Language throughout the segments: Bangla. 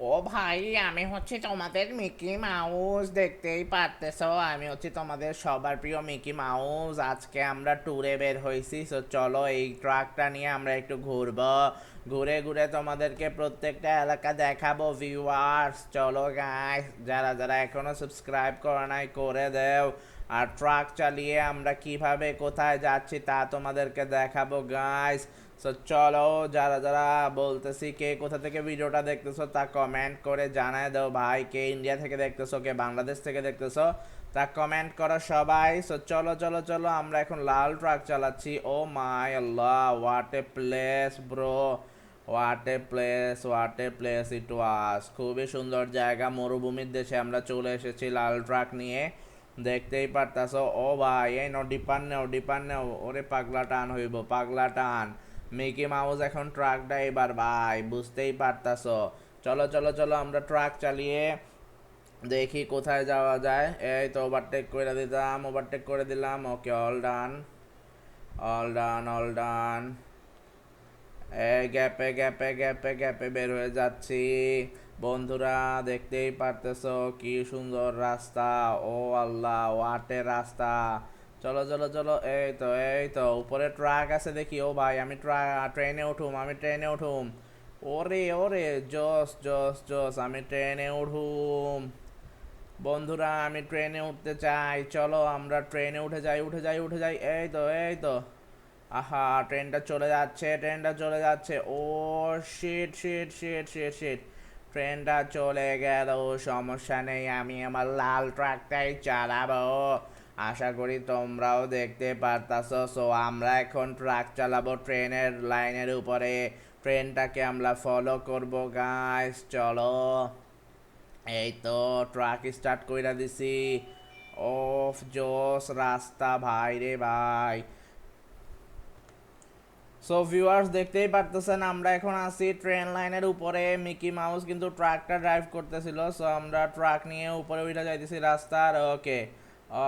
ও ভাই, আমি হচ্ছে তোমাদের মিকি মাউস, দেখতেই পারতেছ, আমি হচ্ছে তোমাদের সবার প্রিয় মিকি মাউস। আজকে আমরা ট্যুরে বের হয়েছি সো চলো এই ট্রাকটা নিয়ে আমরা একটু ঘুরবো। ঘুরে ঘুরে তোমাদেরকে প্রত্যেকটা এলাকা দেখাবো ভিউয়ার্স চলো গাইস যারা যারা এখনও সাবস্ক্রাইব করে নাই, করে দেও। আর ট্রাক চালিয়ে আমরা কীভাবে, কোথায় যাচ্ছি তা তোমাদেরকে দেখাবো গাইস সো চলো, যারা যারা বলতেছি কে কোথা থেকে ভিডিওটা দেখতেছো তা কমেন্ট করে জানায় দাও। ভাই, কে ইন্ডিয়া থেকে দেখতেছো, কে বাংলাদেশ থেকে দেখতেছো তা কমেন্ট করো সবাই। সো চলো চলো চলো, আমরা এখন লাল ট্রাক চালাচ্ছি। ও my Allah what a place bro what a place what a place it was খুবই সুন্দর জায়গা, মরুভূমির দেশে আমরা চলে এসেছি লাল ট্রাক নিয়ে। দেখতেই পারতাছো, ও ভাই, এই নো ডিপান নেও ডিপান নেও, ওরে পাগলা টান হইব, পাগলা টান। মিকি মাউস এখন ট্রাক ড্রাইভার ভাই, বুঝতেই পারতাছো। চলো চলো চলো, আমরা ট্রাক চালিয়ে দেখি কোথায় যাওয়া যায়। এই তো ওভারটেক করে দিতাম ওভারটেক করে দিলাম okay all done all done all done গ্যাপে গ্যাপে গ্যাপে গ্যাপে বের হয়ে যাচ্ছি। বন্ধুরা, দেখতেই পারতেছ কি সুন্দর রাস্তা। ও আল্লাহ ওয়াটে রাস্তা। চলো চলো চলো, এই তো এই তো, উপরে ট্রাক আছে দেখি। ও ভাই, আমি ট্রেনে উঠুম, আমি ট্রেনে উঠুম। ওরে ওরে, জস জস জস, আমি ট্রেনে উঠুম। বন্ধুরা, আমি ট্রেনে উঠতে চাই। চলো, আমরা ট্রেনে উঠে যাই উঠে যাই উঠে যাই। এই তো এই তো। আহা, ট্রেনটা চলে যাচ্ছে, ট্রেনটা চলে যাচ্ছে। ও shit shit shit shit shit ট্রেনটা চলে গেল, সমস্যা নেই, আমি আমার লাল ট্রাকটাই চালাবো। আশা করি তোমরাও দেখতে পারতাছো। সো আমরা এখন ট্রাক চালাবো ট্রেনের লাইনের উপরে। ট্রেনটাকে আমরা ফলো করব গাইস চলো। এই তো, ট্রাক স্টার্ট কইরা দিছি। ওফ জোস রাস্তা, ভাই রে ভাই। সো ভিউয়ার্স দেখতেই পারতেছেন, আমরা এখন আছি ট্রেন লাইনের উপরে। মিকি মাউস কিন্তু ট্রাকটা ড্রাইভ করতেছিল সো আমরা ট্রাক নিয়ে উপরে উঠে যাইতেছি রাস্তার। ওকে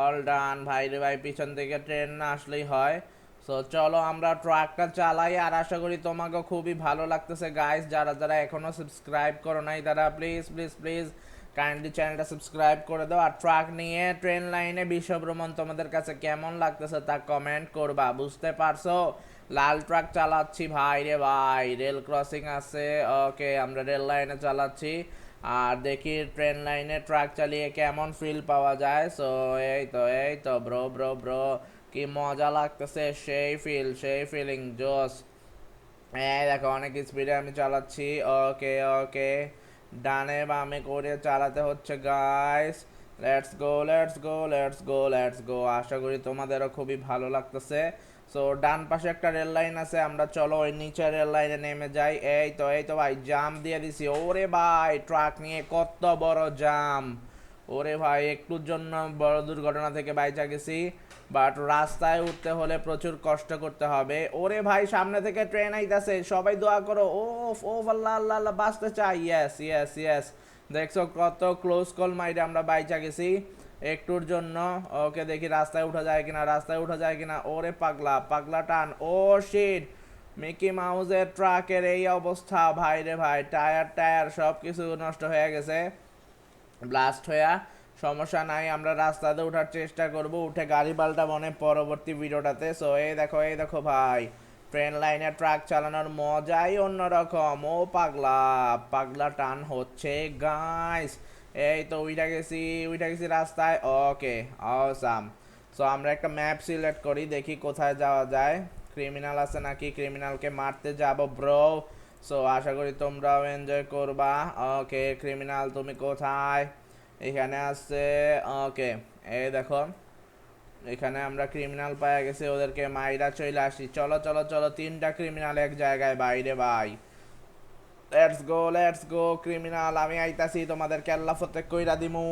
অল ডান ভাই রে ভাই, পিছন থেকে ট্রেন না আসলেই হয়। সো চলো আমরা ট্রাকটা চালাই, আর আশা করি তোমাকে খুবই ভালো লাগতেছে। গাইস যারা যারা এখনও সাবস্ক্রাইব করো নাই, তারা প্লিজ প্লিজ প্লিজ কাইন্ডলি চ্যানেলটা সাবস্ক্রাইব করে দাও। আর ট্রাক নিয়ে ট্রেন লাইনে বিশ্ব ভ্রমণ তোমাদের কাছে কেমন লাগতেছে তা কমেন্ট করবা, বুঝতে পারছ? লাল ট্রাক চালাচ্ছি। ভাই রে ভাই, রেল ক্রসিং আছে। ওকে, আমরা রেল লাইনে চালাচ্ছি। আর দেখি ট্রেন লাইনে ট্রাক চালিয়ে কেমন ফিল পাওয়া যায়। সো এই তো এই তো ব্রো ব্রো ব্রো কি মজা লাগতেছে। সেই ফিল সেই ফিলিং জোস এই দেখো, অনেক স্পিডে আমি চালাচ্ছি। ওকে ওকে, ডানে বামে করে চালাতে হচ্ছে guys let's go let's go let's go let's go আশা করি তোমাদেরও খুবই ভালো লাগতেছে। সো ডান পাশে একটা রেল লাইন আছে, আমরা চলো ওই নিচে রেল লাইনে নেমে যাই। এই তো এই তো ভাই, জাম দিয়ে দিছি। ওরে ভাই, ট্রাক নিয়ে কত বড় জাম। ওরে ভাই, একটুর জন্য বড় দুর্ঘটনা থেকে বাইচা গেছি। বাট রাস্তায় উঠতে হলে প্রচুর কষ্ট করতে হবে। ওরে ভাই, সামনে থেকে ট্রেন আইতাছে, সবাই দোয়া করো। ও ও আল্লাহ আল্লাহ আল্লাহ, বাঁচতে চাই। ইয়েস ইয়েস ইয়েস দেখছ কত ক্লোজ কল মাইরে আমরা বাইচা গেছি। একটুর জন্য। ওকে দেখি রাস্তায় উঠা যায় কিনা, রাস্তায় উঠা যায় কিনা। ওরে পাগলা পাগলা টান। ও শিট মিকি মাউসের ট্রাকের এই অবস্থা। ভাই রে ভাই টায়ার টায়ার সব কিছু নষ্ট হয়ে গেছে। ব্লাস্ট হয়ে সমস্যা নাই, আমরা রাস্তাতে ওঠার চেষ্টা করব। উঠে গাড়ি পাল্টা মনে পরবর্তী ভিডিওটাতে। সো এই দেখো এই দেখো ভাই ট্রেন লাইনে ট্রাক চালানোর মজাই অন্যরকম। ও পাগলা পাগলা টান হচ্ছে গাইস এই তো উইটা গেছি উইটা গেছি রাস্তায়। ওকে অসাম সো আমরা একটা ম্যাপ সিলেক্ট করি, দেখি কোথায় যাওয়া যায়। ক্রিমিনাল আছে নাকি? ক্রিমিনালকে মারতে যাব ব্রো সো আশা করি তোমরাও এনজয় করবা। ওকে ক্রিমিনাল তুমি কোথায়? এখানে আছে ওকে এই দেখো, এখানে আমরা ক্রিমিনাল পাওয়া গেছে, ওদেরকে মাইরা চলে আসি চলো চলো চলো, তিনটা ক্রিমিনাল এক জায়গায়, বাইরে ভাই let's go let's go criminal আমি আইতাছি তোমাদের কেল্লা ফতে কইরা দিমু।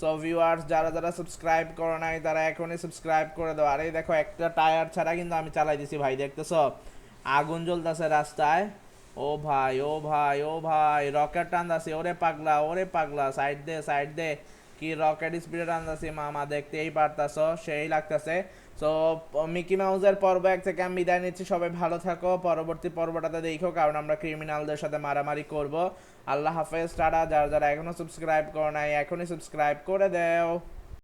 সো ভিউয়ার্স যারা যারা সাবস্ক্রাইব করো নাই, তারা এখনই সাবস্ক্রাইব করে দাও। আর এই দেখো, একটা টায়ার ছাড়া কিন্তু আমি চালাই দিছি, ভাই, দেখতেছো? আগুন জ্বলতেছে রাস্তায়। ও ভাই ও ভাই ও ভাই রকেট টানতাছি। ওরে পাগলা ওরে পাগলা সাইড দে সাইড দে। কি রকেট স্পিডের টানতেছি মামা দেখতেই পারতাছো, সেই লাগতেছে। সো মিকি মাউজের পর্ব এক থেকে আমি বিদায় নিচ্ছি, সবাই ভালো থাকো, পরবর্তী পর্বটাতে দেখো, কারণ আমরা ক্রিমিনালদের সাথে মারামারি করব। আল্লাহ হাফেজ, টাটা, যারা যারা এখনও সাবস্ক্রাইব করো নাই, এখনই সাবস্ক্রাইব করে দেও।